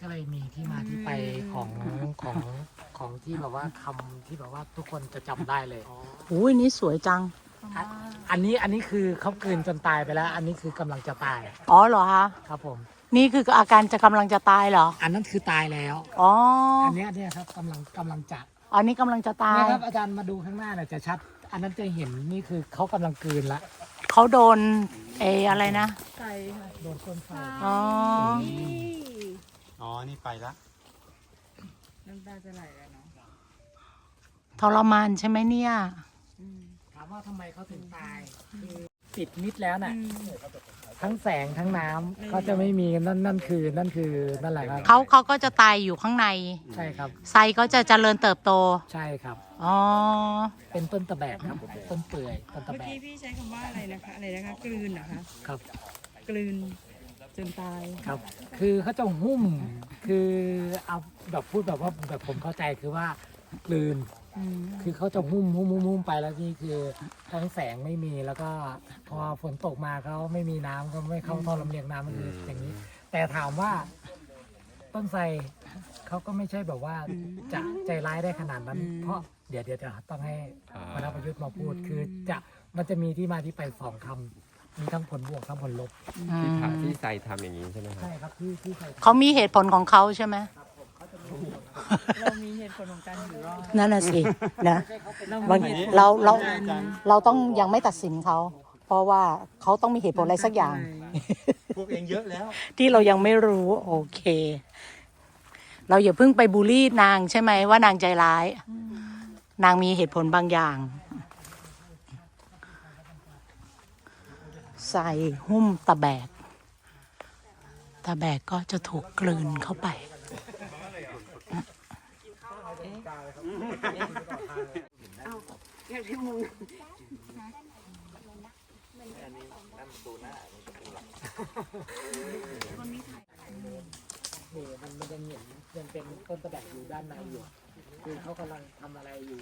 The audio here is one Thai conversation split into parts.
ก็เลยมีที่มาที่ไปของของของที่แบบว่าคำที่แบบว่าทุกคนจะจำได้เลย อุ้ยนี่สวยจังอันอันนี้อันนี้คือเขากลืนจนตายไปแล้ว อันนี้คือกำลังจะตายอ๋อเหรอคะ ครับผม นี่คืออาการจะกำลังจะตายเหรอ อันนั้นคือตายแล้ว อ๋อ อันเนี้ยเนี่ยครับกำลังกำลังจะอันนี้กำลังจะตายเนี่ยครับอาจารย์มาดูข้างหน้าเนี่ยจะชัด อันนั้นจะเห็นนี่คือเขากำลังกลืนละเขาโดนเออะไรนะใช่ค่ะโดนต้นไฟอ๋อ อ๋อ นี่ไปละ น้ำตาจะไหลแล้วเนาะทรมานใช่ไหมเนี่ยถามว่าทำไมเขาถึงตายคือปิดมิดแล้วน่ะ ทั้งแสงทั้งน้ำก็จะไม่มีนั่นนั่นคือนั่นคือนั่นแหละครับเขาเขาก็จะตายอยู่ข้างใน ใช่ครับ ไซก็จะเจริญเติบโต ใช่ครับ อ๋อ เป็นต้นตะแบกครับผมต้นเปื่อยต้นตะเมื่อแบกกี้พี่ใช้คำว่าอะไรนะคะ อะไรนะคะ กลืนเหรอคะ ครับ กลืน จนตาย ครับ คือเขาจะหุ้ม คือเอาแบบพูดแบบว่าแบบผมเข้าใจคือว่ากลืนอืมคือเขาจะหุ้มหุ้มหุ้มหุ้มไปแล้วนี่คือทั้งแสงไม่มีแล้วก็พอฝนตกมาเขาไม่มีน้ำก็ไม่เข้าท่อลำเลียงน้ำมันคืออย่างนี้ แต่ถามว่าต้นไทรเขาก็ไม่ใช่แบบว่าจะใจร้ายได้ขนาดนั้น เพราะเดี๋ยวเดี๋ยวจะต้องให้พระประยุทธ์มาพูดคือจะมันจะมีที่มาที่ไปสองคำ มีทั้งผลบวกทั้งผลลบที่ทำที่ใส่ทำอย่างนี้ใช่ไหมครับ ใช่ครับที่ที่ใส่เขามีเหตุผลของเขาใช่ไหมเรามีเหตุผลของการอยู่รอดนั่นน่ะสินะเราบางมีเหตุผลเราเราของกเราต้องยังไม่ตัดสินเขา เพราะว่าเขาต้องมีเหตุผลอะไรสักอย่าง พวกเองเยอะแล้ว ที่เรายังไม่รู้โอเค เราอย่าเพิ่งไปบูลลี่นางใช่ไหมว่านางใจร้าย นางมีเหตุผลบางอย่าง ใส่หุ้มตะแบก ตะแบกก็จะถูกกลืนเข้าไปนี่มันมันยังเห็นยังเป็นต้นตะแบกอยู่ด้านในอยู่ คือเขากำลังทำอะไรอยู่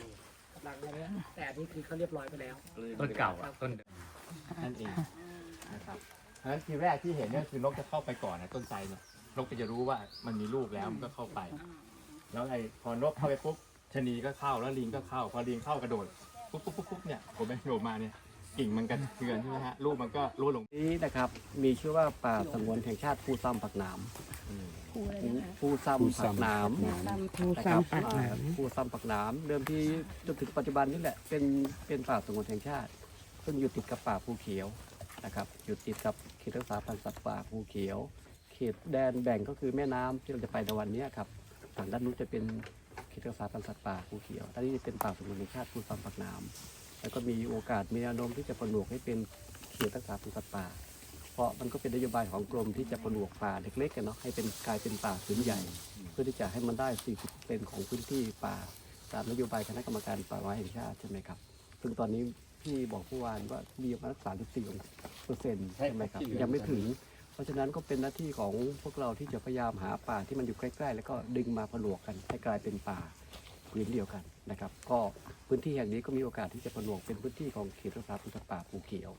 กำลังอะไรเนี้ยแต่อันนี้คือเขาเรียบร้อยไปแล้ว ต้นเก่าอะต้น นั่นเอง เพราะฉะนั้นทีแรกที่เห็นเนี่ยคือนกจะเข้าไปก่อนนะต้นไทรเนี่ยนกก็จะรู้ว่ามันมีลูกแล้วมันก็เข้าไป แล้วไอ้พอนกเข้าไปปุ๊บชะนีก็เข้าแล้วลิงก็เข้า พอลิงเข้ากระโดดปุ๊บปุ๊บปุ๊บปุ๊บเนี่ยผมไปโดดมาเนี่ยกิ่งมันกระเทือนใช่ไหมฮะลูกมันก็ร่วงลงนี้นะครับ มีชื่อว่าป่าสงวนแห่งชาติภูซ้ำผักหนามภูซ้ำผักหนามผู้นะคซ้ำรับปัดหนามอ่าภูซ้ำผักหนามเดิมทีจนถึงปัจจุบันนี่แหละเป็นเป็นป่าสงวนแห่งชาติ ซึ่งอยู่ติดกับป่าภูเขียว นะครับอยู่ติดกับเขตรักษาพันธุ์สัตว์ป่าภูเขียว เขตแดนแบ่งก็คือแม่น้ำที่เราจะไปในวันนี้ครับทางด้านนู้นจะเป็นเขตรักษาพันธุ์สัตว์ป่าภูเขียวด้านนี้จะเป็นป่าสงวนแห่งชาติภูซ้ำผักหนามแล้วก็มีโอกาสมีแนวโน้มที่จะผนวกให้เป็นเขตรักษาพันธุ์สัตว์ป่า เพราะมันก็เป็นนโยบายของกรมที่จะผนวกป่าเล็กๆกันเนาะให้เป็นกลายเป็นป่าพื้นใหญ่ เพื่อที่จะให้มันได้ 40เป็นของพื้นที่ป่าตามนโยบายคณะกรรมการป่าไม้แห่งชาติใช่ไหมครับ ซึ่งตอนนี้ พี่บอกผู้วานว่ามีประมาณ34เปอร์เซ็นต์ใช่ไหมครับ ยังไม่ถึง เพราะฉะนั้นก็เป็นหน้าที่ของพวกเราที่จะพยายามหาป่าที่มันอยู่ใกล้ๆ แล้วก็ดึงมาผนวกกันให้กลายเป็นป่าพื้นเดียวกันนะครับ ก็พื้นที่แห่งนี้ก็มีโอกาสที่จะผนวกเป็นพื้นที่ของเขตรักษาพันธุ์สัตว์ป่าภูเขียว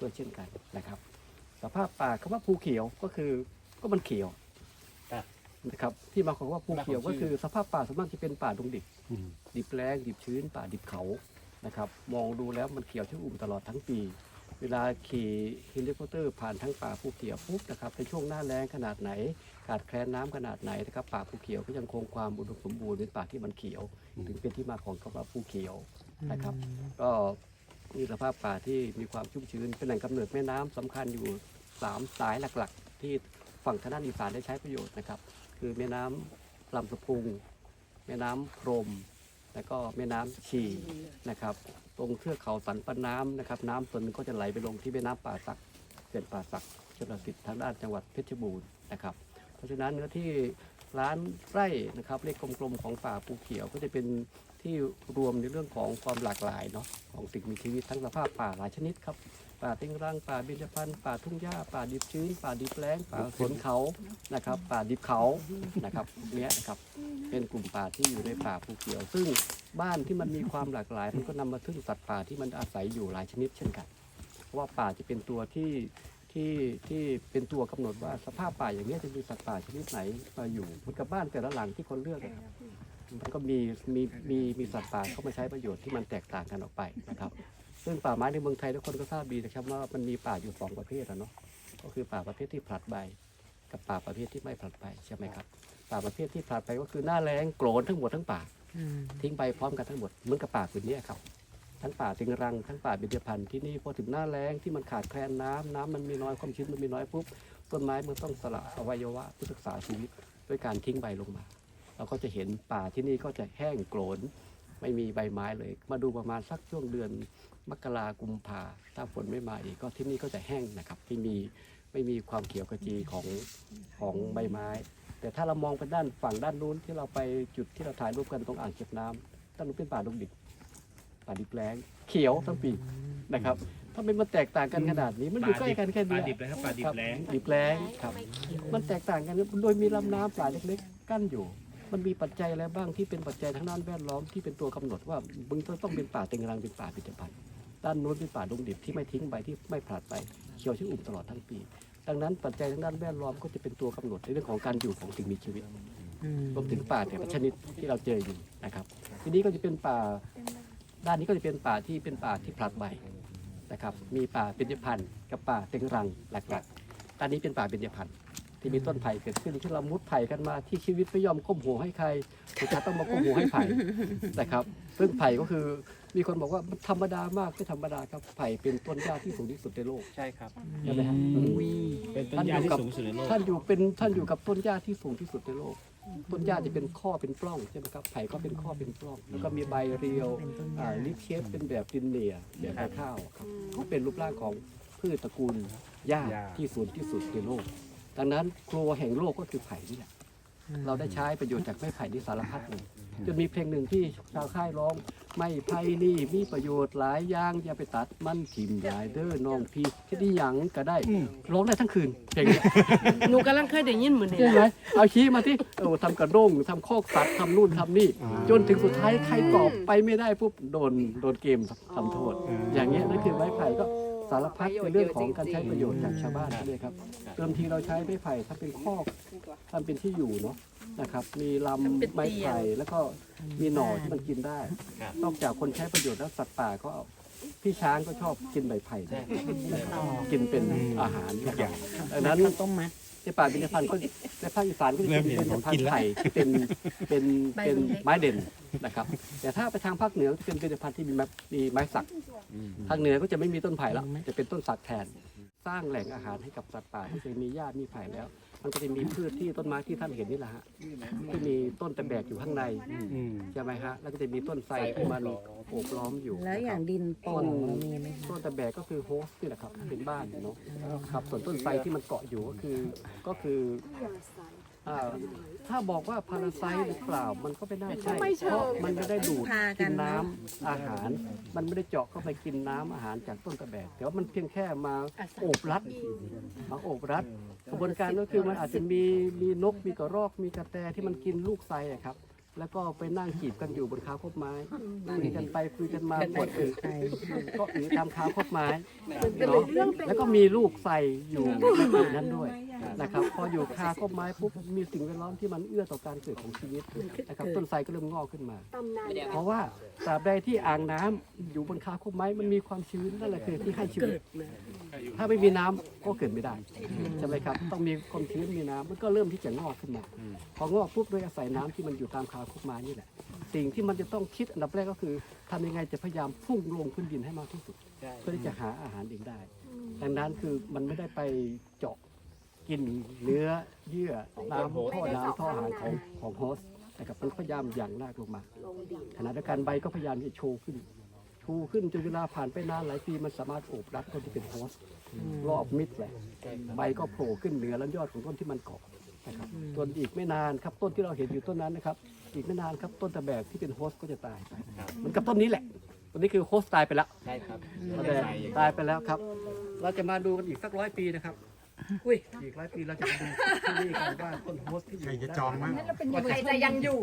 ด้วยเช่นกันนะครับ สภาพป่าคำว่าภูเขียวก็คือก็มันเขียวนะครับที่มาของว่าภูเขียวก็คือสภาพป่าส่วนมากจะเป็นป่าดงดิบดิบแรงดิบชื้นป่าดิบเขา นะครับ มองดูแล้วมันเขียวชุ่มอุ่มตลอดทั้งปี เวลาขี่เฮลิคอปเตอร์ผ่านทั้งป่าภูเขียวปุ๊บนะครับในช่วงหน้าแล้งขนาดไหน ขาดแคลนน้ำขนาดไหนนะครับป่าภูเขียวก็ยังคงความอุดมสมบูรณ์เป็นป่าที่มันเขียว ถึงเป็นที่มาของคำว่าภูเขียวนะครับ ก็มีสภาพป่าที่มีความชุ่มชื้นเป็นแหล่งกำเนิดแม่น้ำสำคัญอยู่สามสายหลักๆ ที่ฝั่งทางด้านอีสานได้ใช้ประโยชน์นะครับ คือแม่น้ำลำสะพุง แม่น้ำพรม และก็แม่น้ำชีนะครับ ตรงเทือกเขาสันปะน้ำนะครับ น้ำส่วนหนึงก็จะไหลไปลงที่แม่น้ำป่าสักเขื่อนป่าสักชลสิทธิ์ทางด้านจังหวัดเพชรบูรณ์นะครับ เพราะฉะนั้นเนื้อที่ล้านไร่นะครับเลขกลมๆของป่าภูเขียวก็จะเป็นที่รวมในเรื่องของความหลากหลายเนาะของสิ่งมีชีวิตทั้งสภาพป่าหลายชนิดครับ ป่าเต็งรังป่าเบญจพรรณป่าทุ่งหญ้าป่าดิบชื้น ป่าดิบแล้งป่าสวนเขานะครับ ป่าดิบเขานะครับเนี้ยนะครับเป็นกลุ่มป่าที่อยู่ในป่าภูเขียว ซึ่งบ้านที่มันมีความหลากหลาย มันก็นำมาถึงสัตว์ป่าที่มันอาศัยอยู่หลายชนิดเช่นกันเพราะว่าป่าจะเป็นตัวที่ที่ที่เป็นตัวกำหนดว่าสภาพป่าอย่างนี้ยจะมีสัตว์ป่าชนิดไหนมาอยู่เหมือนกับบ้านแต่ละหลังที่คนเลือกนะครับมันก็มีมีมีมีสัตว์ป่าเข้ามาใช้ประโยชน์ที่มันแตกต่างกันออกไปนะครับ ซึ่งป่าไม้ในเมืองไทยทุกคนก็ทราบดีนะครับว่ามันมีป่าอยู่สองประเภทอะเนาะก็คือป่าประเภทที่ผลัดใบ กับป่าประเภทที่ไม่ผลัดใบใช่ไหมครับป่าประเภทที่ผลัดใบก็คือหน้าแรงโกรนทั้งหมดทั้งป่าทิ้งใบพร้อมกันทั้งหมดเหมือนกับป่าพื้นเนี้ยครับทั้งป่าติงรังทั้งป่าเบญจพรรณที่นี่พอถึงหน้าแล้งที่มันขาดแคลนน้ำน้ำมันมีน้อยความชื้นมันมีน้อยปุ๊บต้นไม้มันต้องสละอวัยวะเพื่อรักษาชีวิตด้วยการทิ้งใบลงมา เราก็จะเห็นป่าที่นี่ก็จะแห้งโกรน ไม่มีใบไม้เลย มาดูประมาณสักช่วงเดือนมกรากุมภาถ้าฝนไม่มาอีกก็ที่นี่ก็จะแห้งนะครับไม่มีไม่มีความเขียวขจีของของใบไม้ แต่ถ้าเรามองไปด้านฝั่งด้านนู้นที่เราไปจุดที่เราถ่ายรูปกันตรงอ่างเก็บน้ำด้านนู้นเป็นป่าดงดิบป่าดิบแล้งเขียวทั้งปีนะครับถ้าเป็นมันแตกต่างกันขนาดนี้มันอยู่ใกล้กันแค่ปลาเนี้ยดิบเลยครับปลาดิบแล้งดิบแล้งครับ มันแตกต่างกันโดยมีลำน้ำปลายเล็กๆ กั้นอยู่ มันมีปัจจัยอะไรบ้างที่เป็นปัจจัยทางด้านแวดล้อมที่เป็นตัวกำหนดว่ามึงต้องเป็นป่าเต็งรังเป็นป่าปิจพันธ์ด้านโน้นเป็นป่าดงดิบที่ไม่ทิ้งใบที่ไม่ผลัดไปเขียวชุ่มอุ่มตลอดทั้งปี ดังนั้นปัจจัยทางด้านแวดล้อมก็จะเป็นตัวกำหนดในเรื่องของการอยู่ของสิ่งมีชีวิตรวมถึงป่าแต่ละชนิดที่เราเจออยู่นะครับ ทีนี้ก็จะเป็นป่าด้านนี้ก็จะเป็นป่าที่เป็นป่าที่ผลัดใบนะครับ มีป่าเบญจพรรณกับป่าเต็งรังหลักๆด้านนี้เป็นป่าเบญจพรรณ ที่มีต้นไผ่เกิดขึ้นที่เรามุดไผ่กันมาที่ชีวิตไม่ยอมก้มหัวให้ใครสุดท้ายต้องมาก้มหัวให้ไผ่นะครับซึ่งไผ่ก็คือมีคนบอกว่ามันธรรมดามากไม่ธรรมดาครับไผ่เป็นต้นหญ้าที่สูงที่สุดในโลกใช่ครับใช่ไหมฮะเป็นต้นยาที่สูงสุดในโลกท่านอยู่เป็นท่านอยู่กับต้นหญ้าที่สูงที่สุดในโลกต้นหญ้าจะเป็นข้อเป็นปล้องใช่ไหมครับไผ่ก็เป็นข้อเป็นปล้อง แล้วก็มีใบเรียวอ่าลิฟเชฟเป็นแบบดินเนียแบบใบข้าวครับก็เป็นรูปร่างของพืชตระกูลหญ้าหญ้าที่สูงที่สุดในโลก ดังนั้นครัวแห่งโลกก็คือไผ่นี่แหละเราได้ใช้ประโยชน์จากไม้ไผ่ที่สารพัดเลยจนมีเพลงหนึ่งที่ชาวค่ายร้อง ไม่ไผ่นี่มีประโยชน์หลายอย่างอย่าไปตัดมันถิ่มหลายเด้อน้องพี่ที่ดีหยังก็ได้ร้องได้ทั้งคืนเพลงนี้หนูกำลังเคยได้ยินเหมือนนี่ใช่ไหมเอาชี้มาที่เออทำกระด้งทำคอกสัตว์ทำนู่นทำนี่ จนถึงสุดท้ายใครตอบไปไม่ได้ปุ๊บโดนโดนเกมทำโทษ อย่างเงี้ยนั่นคือไม้ไผ่ก็สารพัดเป็นเรื่องของการใช้ประโยชน์จากชาวบ้านใช่ไหมครับเดิมทีเราใช้ไม้ไผ่ทำเป็นคอกทำเป็นที่อยู่เนาะนะครับ มีลำไม้ไผ่แล้วก็มีหน่อที่มันกินได้ นอกจากคนใช้ประโยชน์แล้วสัตว์ป่าก็เอาพี่ช้างก็ชอบกินใบไผ่ด้วยกินเป็นอาหารนะครับดังนั้นต้มมัด ในป่าเป็นพันธุ์ก็ในภาคอีสานก็จะเป็นเป็นพันธุ์ไผ่ที่เป็นเป็นเป็นไม้เด่นนะครับ แต่ถ้าไปทางภาคเหนือจะเป็นเป็นพันธุ์ที่มีไม้มีไม้สักทางเหนือก็จะไม่มีต้นไผ่แล้วจะเป็นต้นสักแทน สร้างแหล่งอาหารให้กับสัตว์ป่าที่เคยมีหญ้ามีไผ่แล้ว มันก็จะมีพืชที่ต้นไม้ที่ท่านเห็นนี่แหละฮะที่มีต้นตะแบกอยู่ข้างในใช่ไหมฮะแล้วก็จะมีต้นไทรที่มันโอบล้อมอยู่แล้วอย่างดินโป่ต้งนเรามีไหมคะต้นตะแบกก็คือโฮสต์นี่แหละครับเป็นบ้านเนาะครับส่วนต้นไทรที่มันเกาะอยู่ก็คือก็คืออ่า ถ้าบอกว่าพาราไซต์หรือเปล่ามันก็ไม่น่าใช่เพราะมันไม่ได้ดูดกินน้ำอาหาร มันไม่ได้เจาะเข้าไปกินน้ำอาหารจากต้นตะแบกแต่ว่ามันเพียงแค่มาโอบรัดมาโอบรัด กระบวนการก็คือมันอาจจะมีมีนกมีกระรอกมีกระแตที่มันกินลูกไทรอะครับ แล้วก็ไปนั่งจีบกันอยู่บนคาคบไม้คุยกันไปคุยกันมาปวดอึก็อึตามคาคบไม้เนาะแล้วก็มีลูกใส่อยู่ในนั้นด้วย นะครับพออยู่คาคบไม้ปุ๊บมีสิ่งแวดล้อมที่มันเอื้อต่อการเกิดของชีวิตนะครับต้นไทรก็เริ่มงอกขึ้นมาเพราะว่าตราบใดที่อ่างน้ำอยู่บนคาคบไม้มันมีความชื้นนั่นแหละคือที่ให้ชีวิต ถ้าไม่มีน้ำก็เกิดไม่ได้ใช่ไหมครับ ต้องมีความชื้นมีน้ำมันก็เริ่มที่จะงอกขึ้นมา พองอกปุ๊บโดยอาศัยน้ำที่มันอยู่ตามคาคุกไม้นี่แหละ สิ่งที่มันจะต้องคิดอันดับแรกก็คือทำยังไงจะพยายามพุ่งลงพื้นดินให้มากที่สุด เพื่อที่จะหาอาหารเองได้ ดังนั้นคือมันไม่ได้ไปเจาะ กินเนื้อเยื่อน้ำท่อน้ำท่ออาหารของของโฮสต์นะครับมันพยายามอย่างลากลงมาขณะเดียวกันใบก็พยายามที่จะโชว์ขึ้นชูขึ้นจนเวลาผ่านไปนานหลายปีมันสามารถโอบรัดคนที่เป็นโฮสต์รอบมิดเลยใบก็โผล่ขึ้นเหนือแล้วยอดของต้นที่มันเกาะนะครับส่วนอีกไม่นานครับต้นที่เราเห็นอยู่ต้นนั้นนะครับ อีกไม่นานครับต้นตะแบกที่เป็นโฮสต์ก็จะตายไปเหมือนกับต้นนี้แหละต้นนี้คือโฮสต์ตายไปแล้วใช่ครับตะแบกตายไปแล้วครับ เราจะมาดูกันอีกสักร้อยปีนะครับ อุ้ยอีกร้อยปีเราจะมาดูที่นี่กันว่าต้นโฮสต์ที่อยู่จะจองมั้งใครจะยังอยู่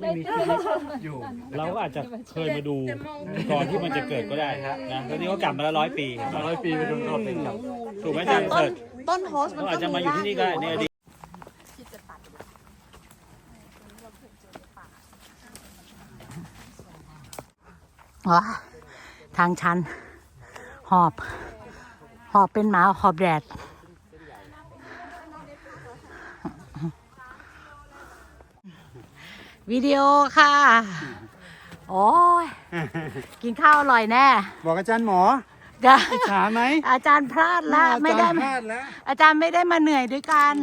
ไม่มีชีวิตอยู่เราก็อาจจะเคยมาดูก่อนที่มันจะเกิดก็ได้นะแล้วนี่ก็กลับมาแล้วร้อยปีร้อยปีไปดูรอบหนึ่งครับถูกไหมอาจารย์เกิดต้นโฮสต์มันเราก็อาจจะมาอยู่ที่นี่ก็ได้ในอดีตอ๋อทางชัน หอบ หอบเป็นหมาหอบแดด วิดีโอค่ะ โอ้ยกินข้าวอร่อยแน่ บอกอาจารย์หมอเดี๋ยวอิจฉาไหมอาจารย์พลาดละไม่ได้อาจารย์พมาลาดแล้วอาจารย์ไม่ได้มาเหนื่อยด้วยกัน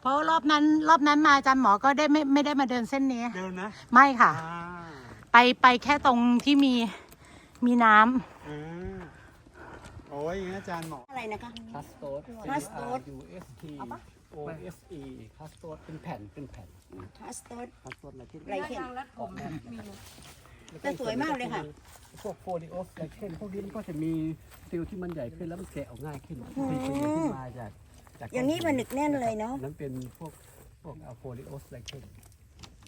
เพราะรอบนั้น รอบนั้นมาอาจารย์หมอก็ได้ไม่ไม่ได้มาเดินเส้นนี้ เดินนะ ไม่ค่ะอ่าไปไปแค่ตรงที่มีมีน้ำอ่าโอ้ยอย่างนี้อาจารย์หมอ อะไรนะคะคัสโตสคัสโตส U S T O S E คัสโตสเป็นแผ่นเป็นแผ่นทัสโตสคัสโตสอะไรที่ไรเคนแต่สวยมากเลยค่ะ พวกโฟลิโอสไรเคนพวกนี้มันก็จะมีซิลที่มันใหญ่ขึ้นแล้วมันแกะออกง่ายขึ้นมันเป็นขึ้นมาจากจากอย่างนี้มันหนึกแน่นเลยเนาะนั้นเป็นพวกพวกอะโฟลิโอสไรเคน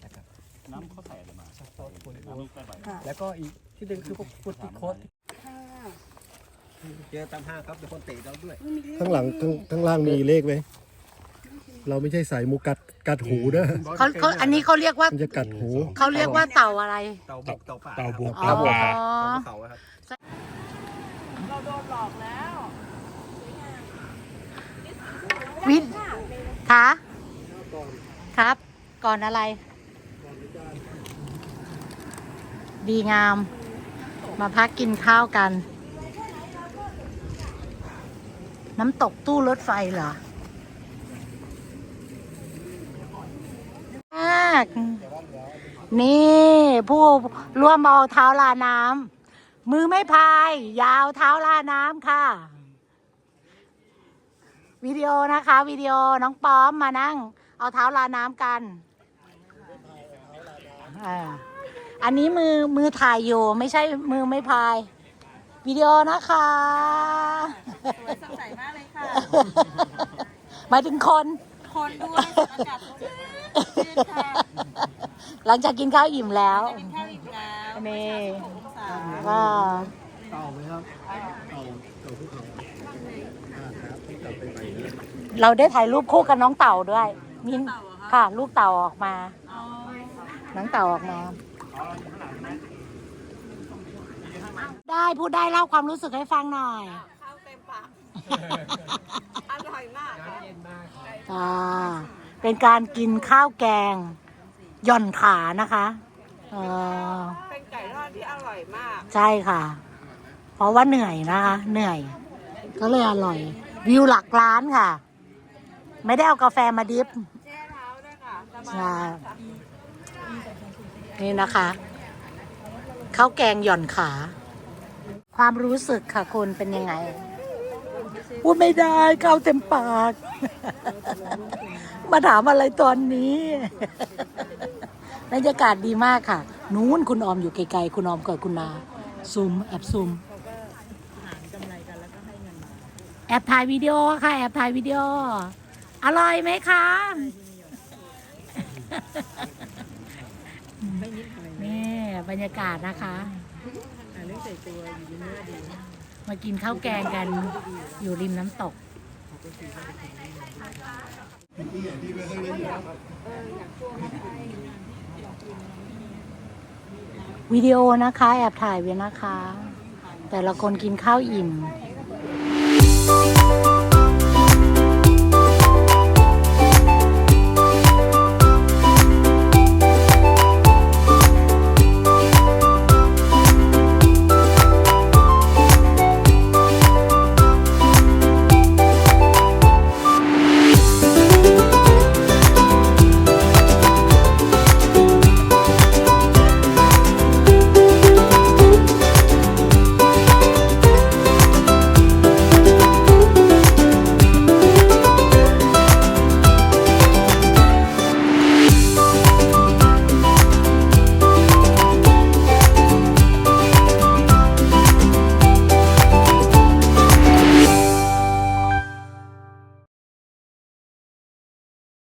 นะครับน้ำเขาใส่อะไรมาคัสโตสโฟลิโอสใส่ไปค่ะแล้วก็อีกที่หนึ่งคือพวกฟูติโคสค่ะเจอตามห้างครับเป็นคนเตะเราด้วย ข้างหลังข้างข้างล่างมีเลขไหม เราไม่ใช่สายมูกัดกัดหูนะเขาเขาอันนี้เขาเรียกว่ามันจะกัดหูเขาเรียกว่าเต่าอะไร เต่าบุกเต่าป่าเต่าบวกอ๋อเต่าบวกเต่าครับเราโดนหลอกแล้ววิทย์คะครับ ก่อนอะไร ดีงาม มาพักกินข้าวกัน น้ำตกตู้รถไฟเหรอ มาก นี่ผู้ร่วมเอาเท้าลาน้ำมือไม่พาย ยาวเท้าลาน้ำค่ะ วิดีโอนะคะวิดีโอน้องป้อมมานั่ง เอาเท้าลาน้ำกันอ่าอันนี้มือมือถ่ายอยู่ ไม่ใช่มือไม่พาย วิดีโอนะคะสวยสดใสมากเลยค่ะหมายถึงคน คนด้วยอากาศสดชื่นค่ะหลังจากกินข้าวอิ่มแล้วกินข้าวอีกแล้วนี่องศาก็เต่าไหมครับเราได้ถ่ายรูปคู่กับน้องเต่าด้วยมินค่ะ ลูกเต่าออกมา น้องเต่าออกมา ได้พูดได้เล่าความรู้สึกให้ฟังหน่อย ข้าวเต็มปากอร่อยมากอ่าเป็นการกินข้าวแกงหย่อนขานะคะเออเป็นไก่ทอดที่อร่อยมากใช่ค่ะ เพราะว่าเหนื่อยนะคะ เหนื่อย ก็เลยอร่อย วิวหลักล้านค่ะ ไม่ได้เอากาแฟมาดิฟแช่เท้าด้วยค่ะสบายใช่มากค่ะนี่นะคะข้าวแกงหย่อนขา ความรู้สึกค่ะคุณเป็นยังไง พูดไม่ได้ข้าวเต็มปาก มาถามอะไรตอนนี้บรรยากาศดีมากค่ะ นู้นคุณออมอยู่ไกลๆ คุณออมกับคุณนาซูมแอบซูมแอบถ่ายวิดีโอค่ะ แอบถ่ายวิดีโอ อร่อยไหมคะนี่บรรยากาศนะคะ มากินข้าวแกงกันอยู่ริมน้ำตกวิดีโอนะคะ แอบถ่ายไว้นะคะ แต่ละคนกินข้าวอิ่ม